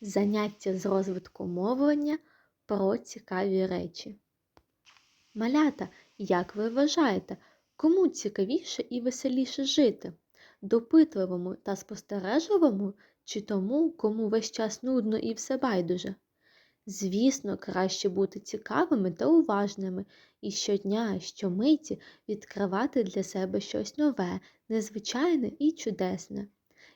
Заняття з розвитку мовлення про цікаві речі. Малята, як ви вважаєте, кому цікавіше і веселіше жити? Допитливому та спостережливому чи тому, кому весь час нудно і все байдуже? Звісно, краще бути цікавими та уважними і щодня, щомиті відкривати для себе щось нове, незвичайне і чудесне.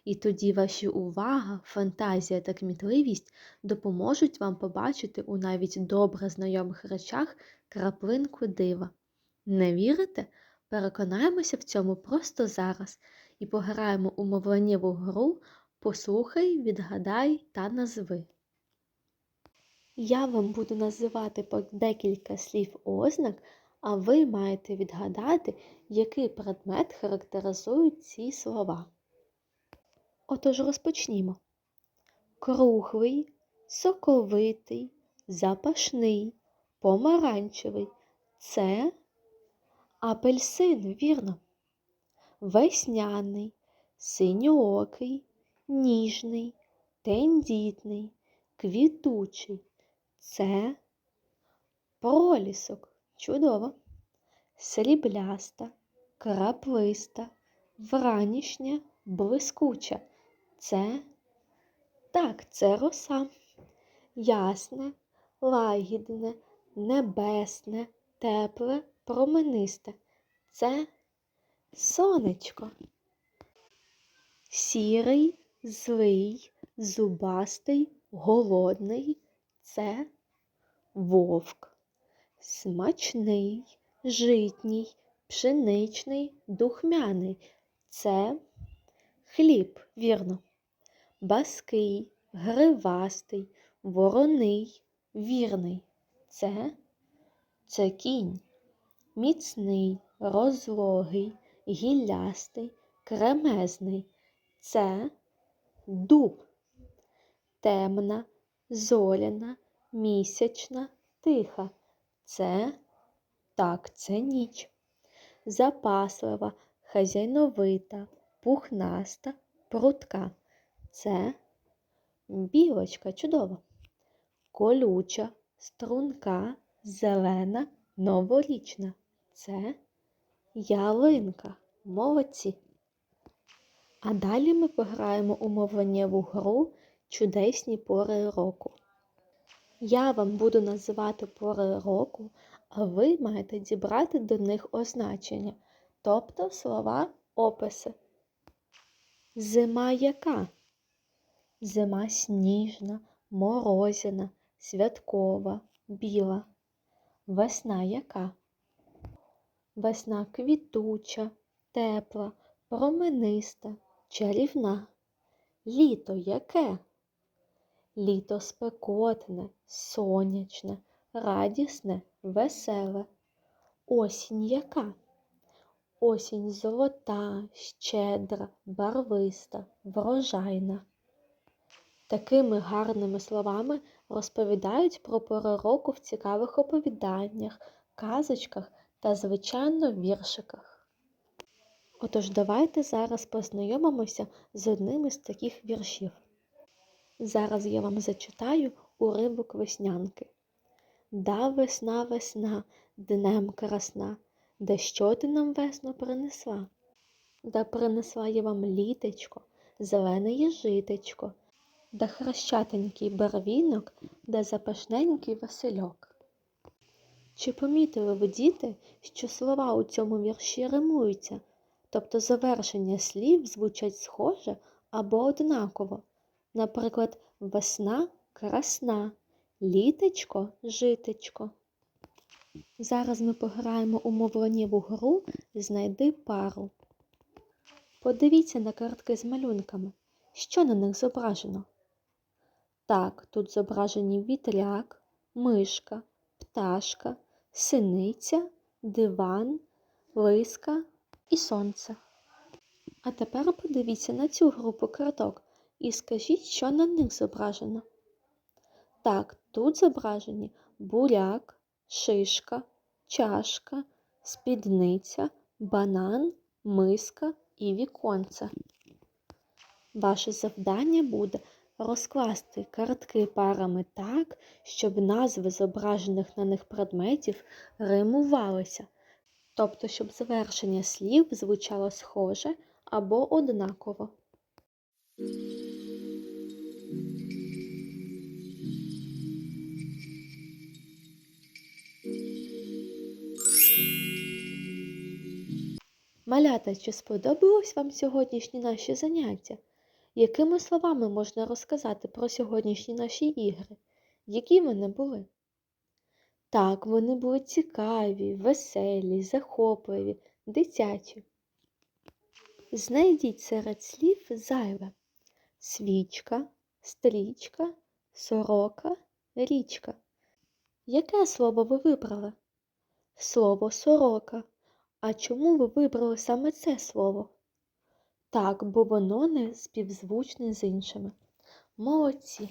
І тоді ваші увага, фантазія та кмітливість допоможуть вам побачити у навіть добре знайомих речах краплинку дива. Не вірите? Переконаємося в цьому просто зараз і пограємо у мовленнєву гру Послухай, відгадай та назви. Я вам буду називати по декілька слів ознак, а ви маєте відгадати, який предмет характеризують ці слова. Отож розпочнімо. Круглий, соковитий, запашний, помаранчевий. Це апельсин, вірно. Весняний, синьоокий, ніжний, тендітний, квітучий. Це пролісок. Чудово. Срібляста, краплиста, вранішня, блискуча. Це так, це роса. Ясне, лагідне, небесне, тепле, променисте. Це сонечко. Сірий, злий, зубастий, голодний. Це вовк. Смачний, житній, пшеничний, духмяний. Це хліб, вірно. Баский, гривастий, вороний, вірний. Це, це кінь. Міцний, розлогий, гіллястий, кремезний. Це дуб. Темна, зоряна, місячна, тиха. Це так, це ніч. Запаслива, хазяйновита, пухнаста, прутка. Це білочка чудова. Колюча, струнка, зелена, новорічна. Це ялинка. Молодці. А далі ми пограємо у мовленнєву гру Чудесні пори року. Я вам буду називати пори року, а ви маєте дібрати до них означення, тобто слова описи. Зима яка? Зима сніжна, морозяна, святкова, біла. Весна яка? Весна квітуча, тепла, промениста, чарівна. Літо яке? Літо спекотне, сонячне, радісне, веселе. Осінь яка? Осінь золота, щедра, барвиста, врожайна. Такими гарними словами розповідають про пори року в цікавих оповіданнях, казочках та, звичайно, віршиках. Отож, давайте зараз познайомимося з одним із таких віршів. Зараз я вам зачитаю уривок веснянки. Да, весна, весна, днем красна, де що ти нам весно принесла? Да принесла я вам літечко, зелене єжитечко, да хрещатенький барвінок, да запашненький васильок. Чи помітили ви, діти, що слова у цьому вірші римуються, тобто завершення слів звучать схоже або однаково? Наприклад, весна красна, літечко житечко. Зараз ми пограємо у мовленнєву гру Знайди пару. Подивіться на картки з малюнками. Що на них зображено? Так, тут зображені вітряк, мишка, пташка, синиця, диван, лиска і сонце. А тепер подивіться на цю групу карток і скажіть, що на них зображено. Так, тут зображені буряк, шишка, чашка, спідниця, банан, миска і віконце. Ваше завдання буде розкласти картки парами так, щоб назви зображених на них предметів римувалися, тобто щоб завершення слів звучало схоже або однаково. Малята, чи сподобалось вам сьогоднішні наші заняття? Якими словами можна розказати про сьогоднішні наші ігри? Які вони були? Так, вони були цікаві, веселі, захопливі, дитячі. Знайдіть серед слів зайве свічка, стрічка, сорока, річка. Яке слово ви вибрали? Слово сорока. А чому ви вибрали саме це слово? Так, бо воно не співзвучне з іншими. Молодці!